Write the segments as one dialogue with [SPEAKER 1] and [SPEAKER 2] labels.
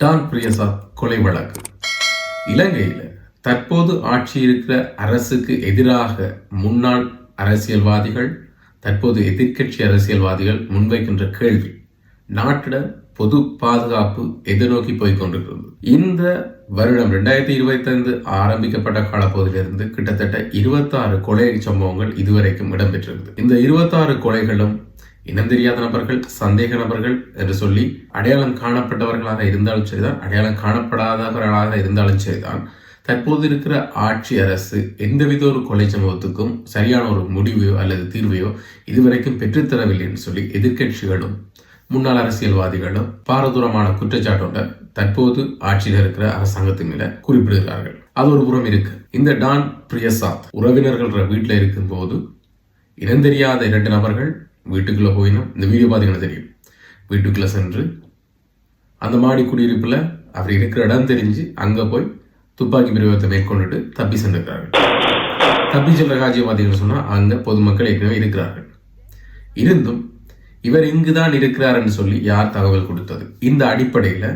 [SPEAKER 1] Don Priyasath கொலை வழக்கு. இலங்கையில் தற்போது ஆட்சி இருக்கிற அரசுக்கு எதிராக முன்னாள் அரசியல்வாதிகள் தற்போது எதிர்க்கட்சி அரசியல்வாதிகள் முன்வைக்கின்ற கேள்வி நாட்டிட பொது பாதுகாப்பு எதிர்நோக்கி போய் கொண்டிருக்கிறது. இந்த வருடம் ரெண்டாயிரத்தி இருபத்தைந்து ஆரம்பிக்கப்பட்ட காலப்பகுதியிலிருந்து கிட்டத்தட்ட இருபத்தாறு கொலை சம்பவங்கள் இதுவரைக்கும் இடம்பெற்றிருந்தது இந்த இருபத்தாறு கொலைகளும் இனம் தெரியாத நபர்கள் சந்தேக நபர்கள் என்று சொல்லி அடையாளம் காணப்பட்டவர்களாக இருந்தாலும் சரிதான். அடையாளம் காணப்படாதவர்களாக இருந்தாலும் சரிதான். தற்போது இருக்கிற ஆட்சி அரசு எந்தவித ஒரு கொலை சம்பவத்துக்கும் சரியான ஒரு முடிவையோ அல்லது தீர்வையோ இதுவரைக்கும் பெற்றுத்தரவில்லை என்று சொல்லி எதிர்க்கட்சிகளும் முன்னாள் அரசியல்வாதிகளும் பாரதூரமான குற்றச்சாட்டோட தற்போது ஆட்சியில் இருக்கிற அரசாங்கத்தின் மேல குறிப்பிடுகிறார்கள். அது ஒரு புறம் இருக்கு. இந்த டான் பிரியசாத் உறவினர்கள் வீட்டில் இருக்கும்போது இனந்தெரியாத இரண்டு நபர்கள் வீட்டுக்குள்ள போயினும் இந்த வீடியோ பார்த்தீங்கன்னா தெரியும். வீட்டுக்குள்ளே சென்று அந்த மாடி குடியிருப்பில் அவர் இருக்கிற இடம் தெரிஞ்சு அங்கே போய் துப்பாக்கி பிரயோகத்தை மேற்கொண்டுட்டு தப்பி சென்றிருக்கிறார்கள். தப்பி சென்ற காட்சியை பார்த்தீங்கன்னு சொன்னா பொதுமக்கள் ஏற்கனவே இருக்கிறார்கள். இருந்தும் இவர் இங்குதான் இருக்கிறார்னு சொல்லி யார் தகவல் கொடுத்தது? இந்த அடிப்படையில்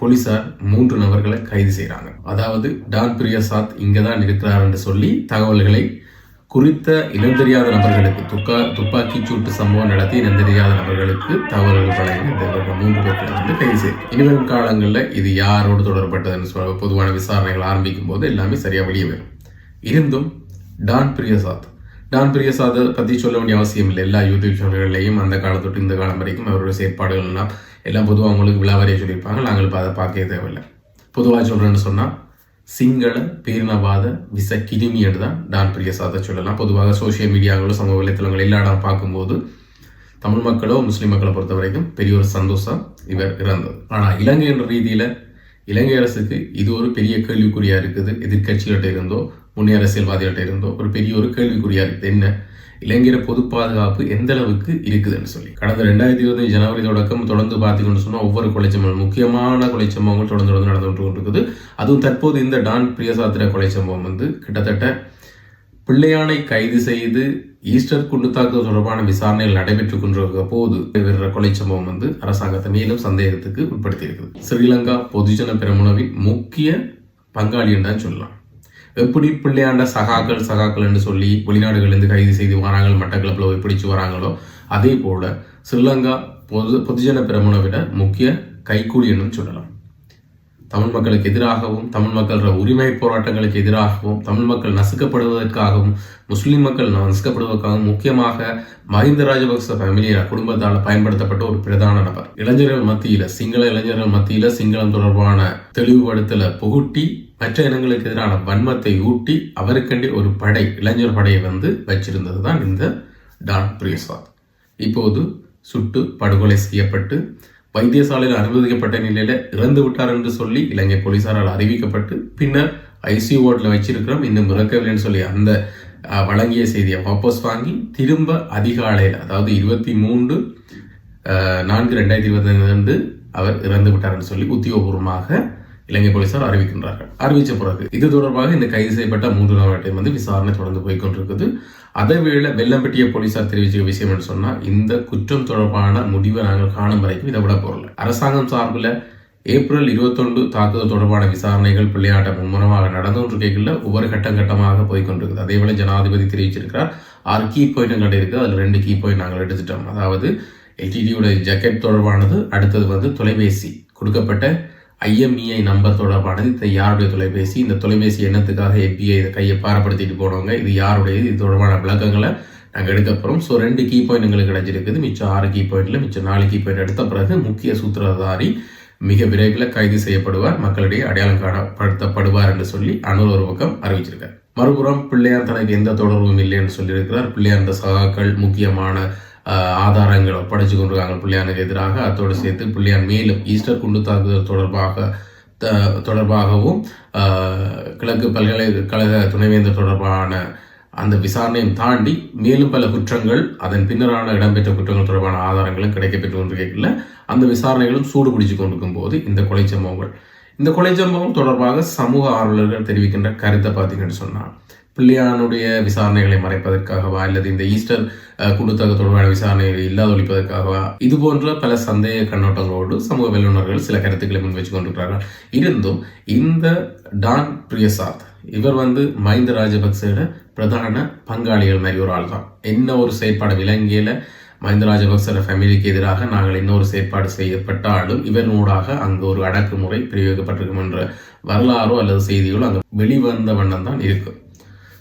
[SPEAKER 1] போலீசார் மூன்று நபர்களை கைது செய்கிறாங்க அதாவது டான் பிரியசாத் இங்கதான் இருக்கிறார் என்று சொல்லி தகவல்களை குறித்த இனம் தெரியாத நபர்களுக்கு துக்கா துப்பாக்கி சூட்டு சம்பவம் நடத்தி இனம் தெரியாத நபர்களுக்கு தகவல்கள் வழங்கி மூன்று பேர்களை வந்து கைது செய்யும் இனிவரும் காலங்களில் இது யாரோடு தொடர்பட்டதுன்னு சொல்ல பொதுவான விசாரணைகள் ஆரம்பிக்கும் போது எல்லாமே சரியாக வெளியே வரும். இருந்தும் டான் பிரியசாத். டான் பிரியசாதை பற்றி சொல்ல வேண்டிய அவசியம் இல்லை. எல்லா யூடியூப் சேனல்கள்லையும் அந்த காலத்தொட்டு இந்த காலம் வரைக்கும் அவருடைய செயற்பாடுகள்லாம் எல்லாம் பொதுவாக அவங்களுக்கு விழாவறையை சொல்லியிருப்பாங்க. நாங்கள் இப்போ அதை பார்க்கவே தேவையில்லை. பொதுவாக சொல்கிறேன்னு சொன்னால் சிங்கள பேரினவாத விச கிருமி என்று தான் டான் பிரியசாத சொல்லலாம். பொதுவாக சோசியல் மீடியாங்களோ சமூக வலைத்தளங்கள் எல்லா பார்க்கும்போது தமிழ் மக்களோ முஸ்லீம் மக்களை பொறுத்த வரைக்கும் பெரிய ஒரு சந்தோஷம் இவர் இறந்தது. ஆனால் இலங்கை என்ற ரீதியில் இலங்கை அரசுக்கு இது ஒரு பெரிய கேள்விக்குறியாக இருக்குது. எதிர்கட்சிகள்கிட்ட இருந்தோ முன்னே அரசியல்வாதிகள்கிட்ட இருந்தோ ஒரு பெரிய ஒரு கேள்விக்குறியாக இருக்குது. என்ன? இலங்கையில பொது பாதுகாப்பு எந்த அளவுக்கு இருக்குதுன்னு சொல்லி. கடந்த ரெண்டாயிரத்தி இருபது ஜனவரி தொடக்கம் தொடர்ந்து பார்த்தீங்கன்னு சொன்னால் ஒவ்வொரு கொலை சம்பவம் முக்கியமான கொலை சம்பவங்கள் தொடர்ந்து தொடர்ந்து நடந்து கொண்டு இருக்குது அதுவும் தற்போது இந்த டான் பிரியசாத்திர கொலை சம்பவம் வந்து கிட்டத்தட்ட பிள்ளையானை கைது செய்து ஈஸ்டர் குண்டு தாக்குதல் தொடர்பான விசாரணைகள் நடைபெற்றுக் கொண்டிருக்க போது கொலை சம்பவம் வந்து அரசாங்கத்தை மேலும் சந்தேகத்துக்கு உட்படுத்தி இருக்குது ஸ்ரீலங்கா பொதுஜன பெருமுனவின் முக்கிய பங்காளி என்று சொல்லலாம். எப்படி பிள்ளையாண்ட சகாக்கள் சகாக்கள் என்று சொல்லி வெளிநாடுகளிலிருந்து கைது செய்து வராங்க மட்டக்களப்பில் போய் பிடிச்சு வராங்களோ அதே போல ஸ்ரீலங்கா பொது பொதுஜன பெருமுனவிட முக்கிய கைக்கூலி என்று சொல்லலாம். தமிழ் மக்களுக்கு எதிராகவும் தமிழ் மக்கள உரிமை போராட்டங்களுக்கு எதிராகவும் தமிழ் மக்கள் நசுக்கப்படுவதற்காகவும் முஸ்லீம் மக்கள் நசுக்கப்படுவதற்காகவும் முக்கியமாக மஹிந்த ராஜபக்ச ஃபேமிலிய குடும்பத்தால் பயன்படுத்தப்பட்ட ஒரு பிரதான நபர். இளைஞர்கள் மத்தியில் சிங்கள இளைஞர்கள் மத்தியில் சிங்களம் தொடர்பான தெளிவுபடுத்தலை புகுட்டி மற்ற இனங்களுக்கு எதிரான வன்மத்தை ஊட்டி அவருக்கண்டி ஒரு படை இளைஞர் படையை வந்து வச்சிருந்தது தான் இந்த டான் பிரியசாத் இப்போது சுட்டு படுகொலை செய்யப்பட்டு வைத்தியசாலையில் அனுமதிக்கப்பட்ட நிலையில் இறந்து விட்டார் என்று சொல்லி இலங்கை போலீசாரால் அறிவிக்கப்பட்டு பின்னர் ஐசியூ வார்டில் வச்சிருக்கிறோம் இன்னும் இறக்கவில்லைன்னு சொல்லி அந்த வழங்கிய செய்தியை வாபஸ் வாங்கி திரும்ப அதிகாலையில் அதாவது இருபத்தி மூன்று நான்கு ரெண்டாயிரத்தி இருபத்தி ஐந்து அவர் இறந்து விட்டார்னு சொல்லி உத்தியோகபூர்வமாக இலங்கை போலீசார் அறிவிக்கின்றார்கள். அறிவிச்ச பிறகு இது தொடர்பாக இந்த கைது செய்யப்பட்ட மூன்று நபர்கிட்டையும் வந்து விசாரணை தொடர்ந்து போய்கொண்டிருக்குது அதேவேளை வெள்ளம்பட்டிய போலீசார் தெரிவிச்ச விஷயம் என்று சொன்னால் இந்த குற்றம் தொடர்பான முடிவை நாங்கள் காணும் வரைக்கும் இதை விட போறல அரசாங்கம் சார்பில் ஏப்ரல் இருபத்தொன்று தாக்குதல் தொடர்பான விசாரணைகள் பிள்ளையாட்ட மும்முரமாக நடந்து கொண்டிருக்கையில் ஒவ்வொரு கட்டம் கட்டமாக போய்கொண்டிருக்குது அதேவேளை ஜனாதிபதி தெரிவிச்சிருக்கிறார் ஆறு கீ பாயிண்ட் இருக்கு அதில் ரெண்டு கீ பாயிண்ட் நாங்கள் எடுத்துட்டோம். அதாவது எல்டிடியோட ஜக்கெட் தொடர்பானது அடுத்தது வந்து தொலைபேசி கொடுக்கப்பட்ட ஐஎம்இஐ நம்பர் தொடர்பானது இது யாருடைய தொலைபேசி இந்த தொலைபேசி எண்ணத்துக்காக எப்பிஐ இதை கையை பாரப்படுத்திட்டு போனவங்க இது யாருடையது இது தொடர்பான விளக்கங்களை நாங்கள் எடுக்க போகிறோம் ஸோ ரெண்டு கீ பாயிண்ட் எங்களுக்கு கிடைச்சிருக்குது. மிச்சம் ஆறு கீ பாயிண்ட்ல மிச்சம் நாலு கீ பாயிண்ட் எடுத்த பிறகு முக்கிய சூத்திரதாரி மிக விரைவில் கைது செய்யப்படுவார் மக்களிடையே அடையாளம் காணப்படுத்தப்படுவார் என்று சொல்லி அனுர் ஒரு பக்கம் அறிவிச்சிருக்கார். மறுபுறம் பிள்ளையார் தனக்கு எந்த தொடர்பும் இல்லைன்னு சொல்லியிருக்கிறார். பிள்ளையார் இந்த சகாக்கள் முக்கியமான ஆதாரங்களை ஒப்படைச்சு கொண்டிருக்காங்க. பிள்ளையானுக்கு எதிராக அத்தோடு சேர்த்து பிள்ளையார் மேலும் ஈஸ்டர் குண்டு தாக்குதல் தொடர்பாக த- தொடர்பாகவும் கிழக்கு பல்கலைக்கழக துணைவேந்தர் தொடர்பான அந்த விசாரணையும் தாண்டி மேலும் பல குற்றங்கள் அதன் பின்னரான இடம்பெற்ற குற்றங்கள் தொடர்பான ஆதாரங்களும் கிடைக்கப்பெற்று கொண்டிருக்கல அந்த விசாரணைகளும் சூடு பிடிச்சு கொண்டிருக்கும் போது இந்த கொலை சம்பவங்கள். இந்த கொலை சம்பவம் தொடர்பாக சமூக ஆர்வலர்கள் தெரிவிக்கின்ற கருத்தை பார்த்தீங்கன்னு சொன்னால் பிள்ளையானுடைய விசாரணைகளை மறைப்பதற்காகவா அல்லது இந்த ஈஸ்டர் குடுத்தக தொடர்பான விசாரணைகளை இல்லாதொழிப்பதற்காகவா இது போன்ற பல சந்தேக கண்ணோட்டங்களோடு சமூக வல்லுநர்கள் சில கருத்துக்களை முன் வச்சு கொண்டிருக்கிறார்கள் இருந்தும் இந்த டான் பிரியசாத் இவர் வந்து மஹிந்த ராஜபக்சேட பிரதான பங்காளிகள் மாதிரி ஒரு ஆள் தான் என்ன ஒரு செயற்பாடு இலங்கையில் மஹிந்த ராஜபக்சர ஃபேமிலிக்கு எதிராக நாங்கள் இன்னொரு செயற்பாடு செய்யப்பட்டாலும் இவனூடாக அங்கு ஒரு அடக்குமுறை பிரயோகிக்கப்பட்டிருக்கும் என்ற வரலாறோ அல்லது செய்திகளோ அங்கு வெளிவந்த வண்ணம் தான் இருக்கும்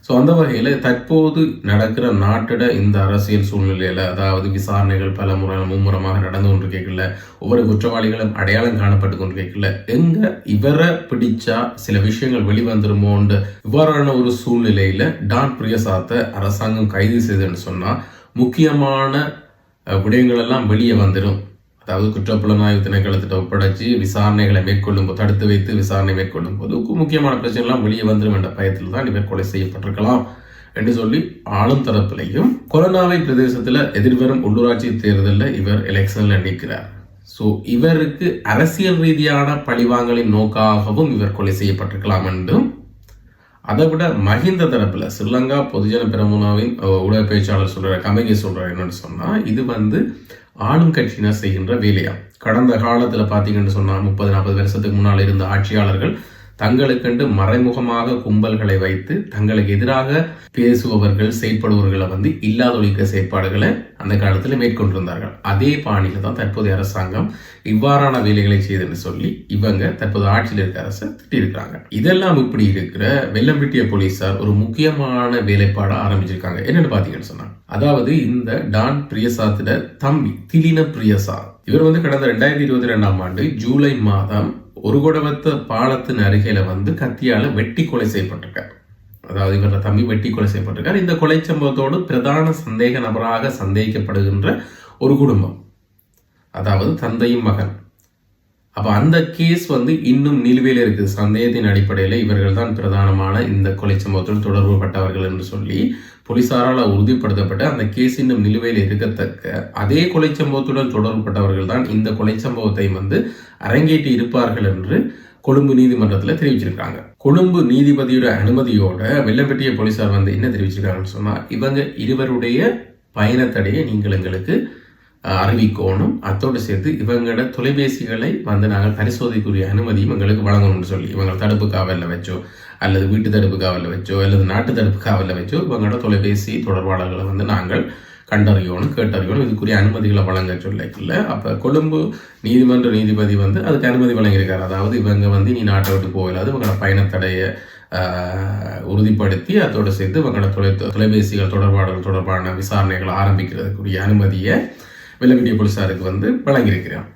[SPEAKER 1] ஸோ அந்த வகையில் தற்போது நடக்கிற நாட்டிட இந்த அரசியல் சூழ்நிலையில் அதாவது விசாரணைகள் பல முறை மும்முரமாக நடந்து கொண்டு கேட்கல ஒவ்வொரு குற்றவாளிகளும் அடையாளம் காணப்பட்டு கொண்டு கேட்கல எங்கே இவரை பிடிச்சா சில விஷயங்கள் வெளிவந்துருமோன்ற இவ்வாறான ஒரு சூழ்நிலையில் டான் பிரியசாத்தை அரசாங்கம் கைது செய்துன்னு சொன்னால் முக்கியமான விடயங்கள் எல்லாம் வெளியே வந்துடும் அதாவது குற்றப்புலனாய்வு திணைக்களத்திட்ட ஒப்படைச்சு விசாரணைகளை மேற்கொள்ளும் போது தடுத்து வைத்து விசாரணை மேற்கொள்ளும் போது முக்கியமான பிரச்சனைலாம் வெளியே வந்துடும் என்ற பயத்தில் தான் இவர் கொலை செய்யப்பட்டிருக்கலாம் என்று சொல்லி ஆளும் தரப்பிலையும் கொரோனாவை பிரதேசத்தில் எதிர்வரும் உள்ளூராட்சி தேர்தலில் இவர் எலெக்ஷனில் நிற்கிறார். ஸோ இவருக்கு அரசியல் ரீதியான பழிவாங்கலின் நோக்காகவும் இவர் கொலை செய்யப்பட்டிருக்கலாம் என்றும் அதை விட மஹிந்த தரப்பில் ஸ்ரீலங்கா பொதுஜன பெரமுனாவின் அஹ், ஊடக பேச்சாளர் சொல்ற கமகி சொல்கிறார் என்னன்னு சொன்னால் இது வந்து ஆளும் கட்சியினர் செய்கின்ற வேலையா? கடந்த காலத்தில் பார்த்தீங்கன்னு சொன்னால் முப்பது நாற்பது வருஷத்துக்கு முன்னால் இருந்த ஆட்சியாளர்கள் தங்களுக்கென்று மறைமுகமாக கும்பல்களை வைத்து தங்களுக்கு எதிராக பேசுபவர்கள் செயற்படுபவர்களை வந்து இல்லாதொழிக்க செயற்பாடுகளை அந்த காலத்தில் மேற்கொண்டிருந்தார்கள். அதே பாணியில் தான் தற்போதைய அரசாங்கம் இவ்வாறான வேலைகளை செய்துன்னு சொல்லி இவங்க தற்போது ஆட்சியில் இருக்க அரசை திட்டிருக்கிறாங்க இதெல்லாம் இப்படி இருக்கிற வெள்ளம்பிட்டிய போலீசார் ஒரு முக்கியமான வேலைப்பாட ஆரம்பிச்சிருக்காங்க. என்னன்னு பார்த்தீங்கன்னு சொன்னா அதாவது இந்த டான் பிரியசாத்திட தம்பி திலின பிரியசா. இவர் வந்து கடந்த ரெண்டாயிரத்தி இருபத்தி ரெண்டாம் ஆண்டு ஜூலை மாதம் ஒரு குடவத்து பாலத்தின் அருகில வந்து கத்தியால வெட்டி கொலை செய்யப்பட்டிருக்கார். அதாவது இவர தம்பி வெட்டி கொலை செய்யப்பட்டிருக்கார். இந்த கொலை சம்பவத்தோடு பிரதான சந்தேக நபராக சந்தேகிக்கப்படுகின்ற ஒரு குடும்பம். அதாவது தந்தையும் மகன். அப்போ அந்த கேஸ் வந்து இன்னும் நிலுவையில் இருக்குது சந்தேகத்தின் அடிப்படையில் இவர்கள் தான் பிரதானமான இந்த கொலை சம்பவத்தில் தொடர்புபட்டவர்கள் என்று சொல்லி போலீசாரால் உறுதிப்படுத்தப்பட்ட அந்த கேஸ் இன்னும் நிலுவையில் இருக்கத்தக்க அதே கொலை சம்பவத்துடன் தொடர்புபட்டவர்கள் தான் இந்த கொலை சம்பவத்தை வந்து அரங்கேற்றி இருப்பார்கள் என்று கொழும்பு நீதிமன்றத்தில் தெரிவிச்சிருக்காங்க. கொழும்பு நீதிபதியோட அனுமதியோட வெள்ளம்பெட்டிய போலீசார் வந்து என்ன தெரிவிச்சிருக்காங்கன்னு சொன்னால் இவங்க இருவருடைய பயணத்தடையை நீங்கள் எங்களுக்கு அறிவிக்கணும். அத்தோடு சேர்த்து இவங்களோட தொலைபேசிகளை வந்து நாங்கள் பரிசோதிக்குரிய அனுமதியும் எங்களுக்கு வழங்கணும்னு சொல்லி இவங்க தடுப்பு காவலில் வச்சோ அல்லது வீட்டு தடுப்பு காவலில் வச்சோ அல்லது நாட்டு தடுப்பு காவலில் வச்சோ இவங்களோட தொலைபேசி தொடர்பாளர்களை வந்து நாங்கள் கண்டறியணும் கேட்டறியணும். இதுக்குரிய அனுமதிகளை வழங்க சொல்லிக்கல. அப்போ கொழும்பு நீதிமன்ற நீதிபதி வந்து அதுக்கு அனுமதி வழங்கியிருக்காரு. அதாவது இவங்க வந்து நீ நாட்டை விட்டு போகலாது இவங்களோட பயணத்தடையை உறுதிப்படுத்தி அதோடு சேர்த்து இவங்களோட தொலை தொலைபேசிகள் தொடர்பாளர்கள் தொடர்பான விசாரணைகளை ஆரம்பிக்கிறதுக்குரிய அனுமதியை வெள்ளப்பிட்டிய போலீஸாருக்கு வந்து வழங்கியிருக்கிறான்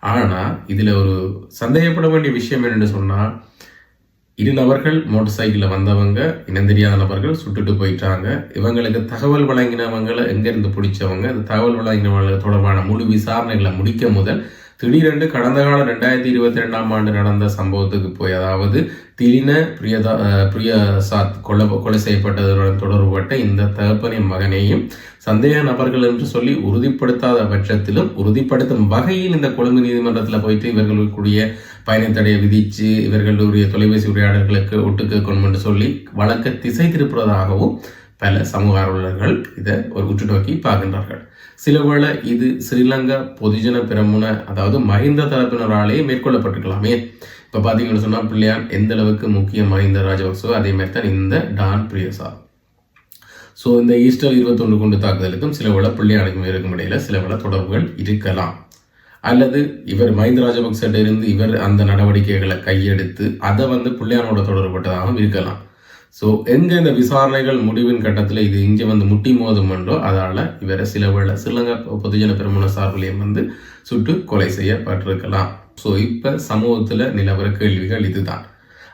[SPEAKER 1] ஆனால் இதில் ஒரு சந்தேகப்பட வேண்டிய விஷயம் என்னென்னு சொன்னால் இரு நபர்கள் மோட்டார் சைக்கிளில் வந்தவங்க இனம் தெரியாத நபர்கள் சுட்டுட்டு போயிட்டாங்க. இவங்களுக்கு தகவல் வழங்கினவங்களை எங்கேருந்து பிடிச்சவங்க இந்த தகவல் வழங்கினவங்க தொடர்பான முழு விசாரணைகளை முடிக்க முதல் திடீரென்று கடந்த காலம் ரெண்டாயிரத்தி இருபத்தி ரெண்டாம் ஆண்டு நடந்த சம்பவத்துக்கு போய் அதாவது திடீர்ன பிரியதா பிரியசாத் கொலை கொலை செய்யப்பட்டதுடன் தொடர்புபட்ட இந்த தகப்பனின் மகனையும் சந்தேக நபர்கள் என்று சொல்லி உறுதிப்படுத்தாத பட்சத்திலும் உறுதிப்படுத்தும் வகையில் இந்த கொழும்பு நீதிமன்றத்தில் போயிட்டு இவர்களுக்குரிய பயணத்தடையை விதித்து இவர்களுடைய தொலைபேசி உரையாடல்களுக்கு ஒட்டுக்கேட்கணும் என்று சொல்லி வழக்க திசை திருப்புறதாகவும் பல சமூக ஆர்வலர்கள் இதை ஒரு உற்று நோக்கி பார்க்கின்றார்கள். சிலவேளை இது ஸ்ரீலங்கா பொதுஜன பிரமுன அதாவது மஹிந்த தரப்பினராலேயே மேற்கொள்ளப்பட்டிருக்கலாமே. இப்போ பார்த்தீங்கன்னு சொன்னால் பிள்ளையான் எந்த அளவுக்கு முக்கிய மஹிந்த ராஜபக்சோ அதே மாதிரி தான் இந்த டான் பிரியசா. ஸோ இந்த ஈஸ்டர் இருபத்தொன்று குண்டு தாக்குதலுக்கும் சில வேளை பிள்ளையானுக்கும் இருக்கும் இடையில சில வேளை தொடர்புகள் இருக்கலாம். அல்லது இவர் மஹிந்த ராஜபக்சட்ட இருந்து இவர் அந்த நடவடிக்கைகளை கையெடுத்து அதை வந்து பிள்ளையானோட தொடர்பட்டதாகவும் இருக்கலாம். ஸோ எந்தெந்த இந்த விசாரணைகள் முடிவின் கட்டத்தில் இது இங்கே வந்து முட்டி மோதும் என்றோ அதால் இவரை சில வேளை ஸ்ரீலங்கா பொதுஜன பெருமன சார்பிலையும் வந்து சுட்டு கொலை செய்யப்பட்டிருக்கலாம். ஸோ இப்போ சமூகத்தில் நிலவர கேள்விகள் இதுதான்.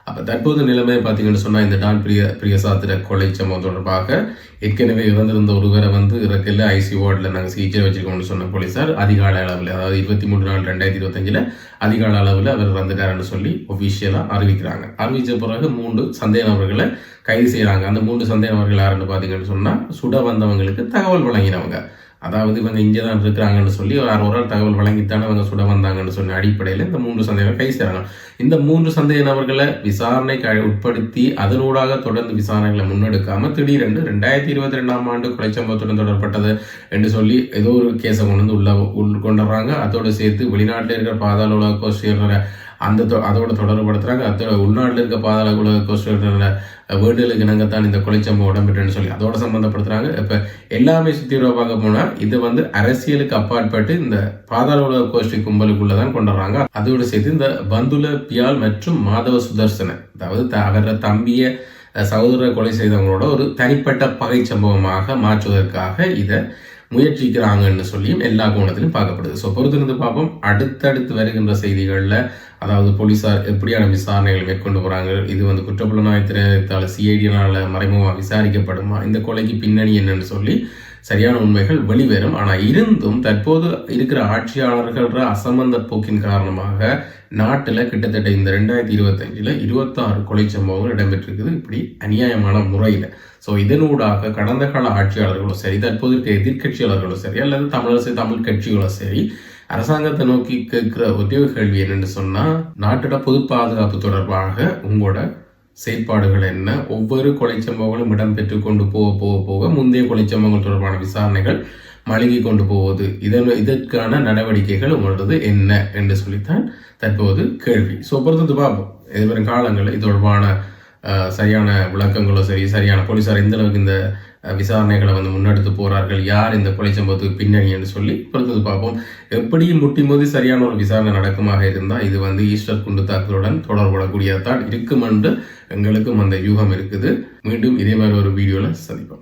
[SPEAKER 1] அப்போ தற்போது நிலைமை பார்த்தீங்கன்னு சொன்னால் இந்த டான் பிரிய பிரியசாத்திர கொலை சம்பவம் தொடர்பாக ஏற்கனவே இறந்திருந்த ஒருவரை வந்து இறக்கல ஐசி வார்டில் நாங்கள் சிகிச்சை வச்சுருக்கோம்னு சொன்ன போலீசார் அதிகால அளவில் அதாவது இருபத்தி மூணு நாள் ரெண்டாயிரத்தி இருபத்தஞ்சில் அதிகால அளவில் அவர் இறந்துட்டாருன்னு சொல்லி ஒஃபிஷியலாக அறிவிக்கிறாங்க. அறிவித்த பிறகு மூன்று சந்தேக நபர்களை கைது செய்கிறாங்க அந்த மூன்று சந்தேக நபர்கள் யாருன்னு பார்த்தீங்கன்னு சொன்னால் சுட வந்தவங்களுக்கு தகவல் வழங்கினவங்க. அதாவது இவங்க இங்கே தான் இருக்கிறாங்கன்னு சொல்லி ஒரு ஒரு ஆள் தகவல் வழங்கித்தானே இவங்க சுட வந்தாங்கன்னு சொன்ன அடிப்படையில் இந்த மூன்று சந்தேகம் கை சேராங்க இந்த மூன்று சந்தேக நபர்களை விசாரணைக்கு உட்படுத்தி அதனூடாக தொடர்ந்து விசாரணைகளை முன்னெடுக்காமல் திடீரென்று ரெண்டாயிரத்தி இருபத்தி ரெண்டாம் ஆண்டு கொலை சம்பவத்துடன் தொடர்பட்டது என்று சொல்லி ஏதோ ஒரு கேஸை கொண்டு வந்து உள்ள உள் கொண்டு வர்றாங்க சேர்த்து வெளிநாட்டில் இருக்கிற பாதாள உலக சேர்ற அந்த தொ- அதோட தொடர்புபடுத்துறாங்க. அதோட உள்நாட்டில் இருக்க பாதாள உலக கோஷ்டியர் வேண்டுகளுக்கு இணங்கத்தான் இந்த கொலை சம்பவம் இடம்பெற்றுன்னு சொல்லி அதோட சம்மந்தப்படுத்துகிறாங்க இப்போ எல்லாமே சுத்தி பார்க்க போனால் இது வந்து அரசியலுக்கு அப்பாற்பட்டு இந்த பாதாள உலக கோஷ்டி கும்பலுக்குள்ளே தான் கொண்டு அதோடு சேர்த்து இந்த பந்துல பியால் மற்றும் மாதவ சுதர்சன அதாவது த- அவர தம்பிய சகோதரரை கொலை செய்தவங்களோட ஒரு தனிப்பட்ட பகை சம்பவமாக மாற்றுவதற்காக இதை முயற்சிக்கிறாங்கன்னு சொல்லியும் எல்லா கோணத்திலும் பார்க்கப்படுது. ஸோ பொறுத்திருந்து பார்ப்போம். அடுத்தடுத்து வருகின்ற செய்திகளில் அதாவது போலீசார் எப்படியான விசாரணைகள் மேற்கொண்டு போகிறாங்க இது வந்து குற்றப்புலனாய்த்திரத்தால் சிஐடியினால் மறைமுகமாக விசாரிக்கப்படுமா. இந்த கொலைக்கு பின்னணி என்னன்னு சொல்லி சரியான உண்மைகள் வெளிவரும். ஆனால் இருந்தும் தற்போது இருக்கிற ஆட்சியாளர்கள அசம்பந்த போக்கின் காரணமாக நாட்டில் கிட்டத்தட்ட இந்த ரெண்டாயிரத்தி இருபத்தஞ்சில் இருபத்தாறு கொலை சம்பவங்கள் இடம்பெற்றிருக்குது. இப்படி அநியாயமான முறையில். ஸோ இதனூடாக கடந்த கால ஆட்சியாளர்களும் சரி தற்போது இருக்க எதிர்க்கட்சியாளர்களும் சரி அல்லது தமிழரசு தமிழ் கட்சிகளும் சரி அரசாங்கத்தை நோக்கி கேட்கிற ஒரே கேள்வி என்னன்னு சொன்னா நாட்டோட பொது பாதுகாப்பு தொடர்பாக உங்களோட செயற்பாடுகள் என்ன? ஒவ்வொரு கொலை சம்பவங்களும் இடம்பெற்று கொண்டு போக போக போக முந்தைய கொலை சம்பவங்கள் தொடர்பான விசாரணைகள் மழுகி கொண்டு போவது. இதன் இதற்கான நடவடிக்கைகள் உங்களது என்ன என்று சொல்லித்தான் தற்போது கேள்வி. ஸோ பொறுத்தது பார்ப்போம். எதிர்வரும் காலங்களில் இது தொடர்பான சரியான விளக்கங்களோ சரி சரியான போலீசார் எந்த அளவுக்கு இந்த விசாரணைகளை வந்து முன்னெடுத்து போகிறார்கள் யார் இந்த கொலை சம்பவத்துக்கு பின்னணி என்று சொல்லி பிறந்தது பார்ப்போம். எப்படியும் முட்டி மோதி சரியான ஒரு விசாரணை நடக்குமாக இருந்தால் இது வந்து ஈஸ்டர் குண்டு தாக்குதலுடன் தொடர்புடக்கூடியதான் இருக்கும் என்று எங்களுக்கும் அந்த யூகம் இருக்குது. மீண்டும் இதே மாதிரி ஒரு வீடியோவில் சந்திப்போம்.